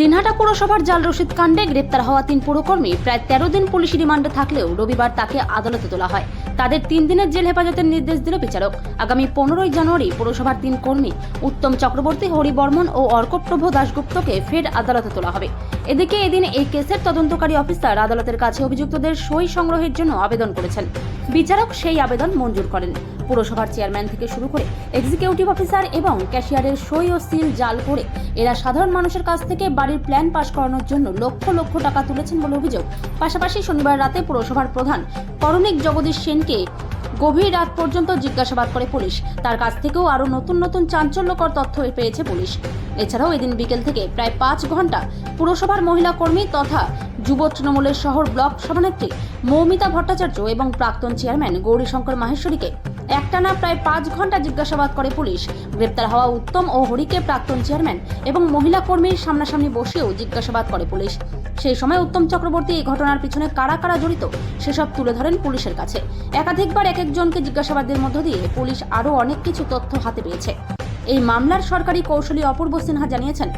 দিনহাটা পুরসভার জাল রসিদ কাণ্ডে গ্রেপ্তার হওয়া তিন পুরকর্মী, প্রায় তেরো দিন পুলিশ রিমান্ডে থাকলেও রবিবার তাকে আদালতে তোলা হয়। তাদের তিন দিনের জেল হেফাজতের নির্দেশ দিল বিচারক। আগামী পনেরোই জানুয়ারি পুরসভার তিন কর্মী, উত্তম চক্রবর্তী, হরি বর্মন ও অর্কপ্রভ দাশগুপ্তকে ফের আদালতে তোলা হবে। এদিকে এদিন এই কেসের তদন্তকারী অফিসার আদালতের কাছে অভিযুক্তদের সই সংগ্রহের জন্য আবেদন করেছেন। বিচারক সেই আবেদন মঞ্জুর করেন। পুরসভার চেয়ারম্যান থেকে শুরু করে এক্সিকিউটিভ অফিসার এবং ক্যাশিয়ারের সই ও সিল জাল করে এরা সাধারণ মানুষের কাছ থেকে বাড়ির প্ল্যান পাশ করানোর জন্য লক্ষ লক্ষ টাকা তুলেছেন বলে অভিযোগ। পাশাপাশি শনিবার রাতে পুরসভার প্রধান করণিক জগদীশ সেনকে গভীর রাত পর্যন্ত জিজ্ঞাসাবাদ করে পুলিশ। তার কাছ থেকেও আরও নতুন নতুন চাঞ্চল্যকর তথ্য পেয়েছে পুলিশ। এছাড়াও এদিন বিকেল থেকে প্রায় পাঁচ ঘণ্টা পুরসভার মহিলা কর্মী তথা যুব তৃণমূলের শহর ব্লক সভানেত্রী মৌমিতা ভট্টাচার্য এবং প্রাক্তন চেয়ারম্যান গৌরীশঙ্কর মাহেশ্বরীকে একটানা প্রায় পাঁচ ঘণ্টা জিজ্ঞাসাবাদ করে পুলিশ। গ্রেপ্তার হওয়া উত্তম ও হরিকে প্রাক্তন চেয়ারম্যান এবং মহিলা কর্মীর সামনাসামনি বসেও জিজ্ঞাসাবাদ করে পুলিশ। সেই সময় উত্তম চক্রবর্তী এই ঘটনার পিছনে কারা কারা জড়িত, সেসব তুলে ধরেন পুলিশের কাছে। একাধিকবার এক একজনকে জিজ্ঞাসাবাদের মধ্য দিয়ে পুলিশ আরও অনেক কিছু তথ্য হাতে পেয়েছে। এই মামলার সরকারি কৌশলী অপূর্ব সিনহা জানিয়েছেন,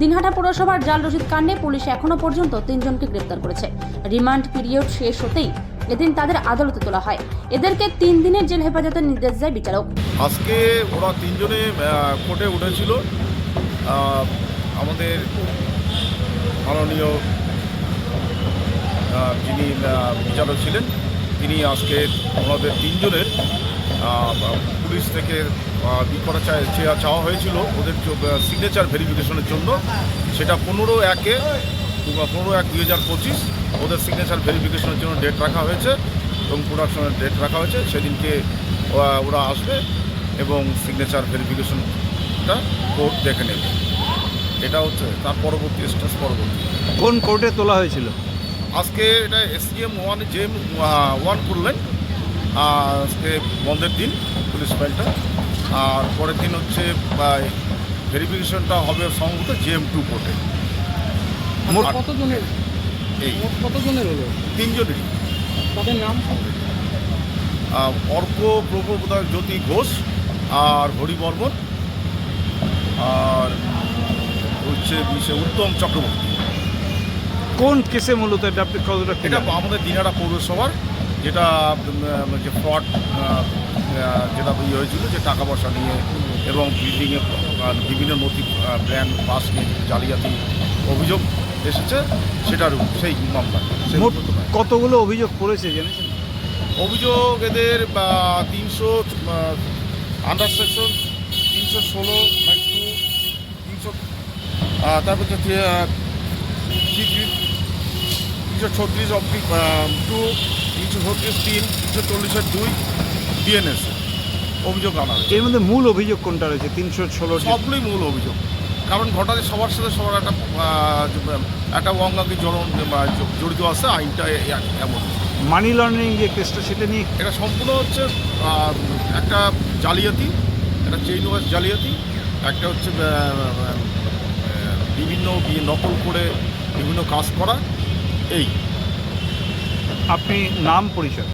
দিনহাটা পৌরসভার জাল রসিদ কাণ্ডে পুলিশ এখনও পর্যন্ত তিনজনকে গ্রেপ্তার করেছে। রিমান্ড পিরিয়ড শেষ হতেই এদিন তাদের আদালতে তোলা হয়। এদেরকে তিন দিনের জেল হেফাজতের নির্দেশ দেয় বিচারক। আজকে ওরা তিনজনে কোর্টে উঠেছিল। আমাদের মাননীয় যিনি বিচারক ছিলেন, তিনি আজকে ওনাদের তিনজনের পুলিশ থেকে ই করা চাওয়া হয়েছিল। ওদের সিগনেচার ভেরিফিকেশনের জন্য। সেটা পনেরো একে, পনেরো এক দুই হাজার পঁচিশ ওদের সিগনেচার ভেরিফিকেশনের জন্য ডেট রাখা হয়েছে এবং প্রোডাকশনের ডেট রাখা হয়েছে। সেদিনকে ওরা- আসবে এবং সিগনেচার ভেরিফিকেশনটা কোর্ট দেখে নেবে। এটা হচ্ছে তার পরবর্তী স্টেজ পরবর্তী। কোন কোর্টে তোলা হয়েছিল? আজকে এটা এসডিএম ওয়ান জে ওয়ান করলেন। আজকে বন্ধের দিন পুলিশ ফাইলটা। আর পরের দিন হচ্ছে ভেরিফিকেশনটা হবে সম্ভবত জেএম টু কোর্টে কতজনের এই। মোট কতজনের হলো? তিনজনেরই। তাদের নাম? অর্ক প্রভুদার জ্যোতি ঘোষ আর হরি বর্মন আর হচ্ছে উত্তম চক্রবর্তী। কোন কেসে মূলত এটা আপনি কতটা এটা আমাদের দিনারা পৌরসভার যেটা যে ফ্রড যেটা ইয়ে হয়েছিল যে টাকা পয়সা নিয়ে এবং বিল্ডিংয়ে বিভিন্ন নথি প্ল্যান পাস নিয়ে জালিয়াতি অভিযোগ। এসেছে সেটার সেই মামলা কতগুলো অভিযোগ পড়েছে জেনেছেন অভিযোগ এদের তিনশো আন্ডার সেকশন তিনশো ষোলো টু তিনশো তারপর তিনশো ছত্রিশ অব্দি টু তিনশো ছত্রিশ তিন তিনশো চল্লিশের দুই বিএনএস অভিযোগ আনা। এর মধ্যে মূল অভিযোগ কোনটা রয়েছে? তিনশো ষোলো সবগুলোই মূল অভিযোগ। কারণ ঘটনায় সবার সাথে সবার একটা একটা অঙ্গাঙ্গি জড়ন জড়িত আছে আইনটা এমন। মানি লন্ডারিং যে কেসটা সেটা নিয়ে এটা সম্পূর্ণ হচ্ছে একটা জালিয়াতি একটা চেইন ওয়াশ জালিয়াতি একটা হচ্ছে বিভিন্ন নকল করে বিভিন্ন কাজ করা এই। আপনি নাম পরিচয়।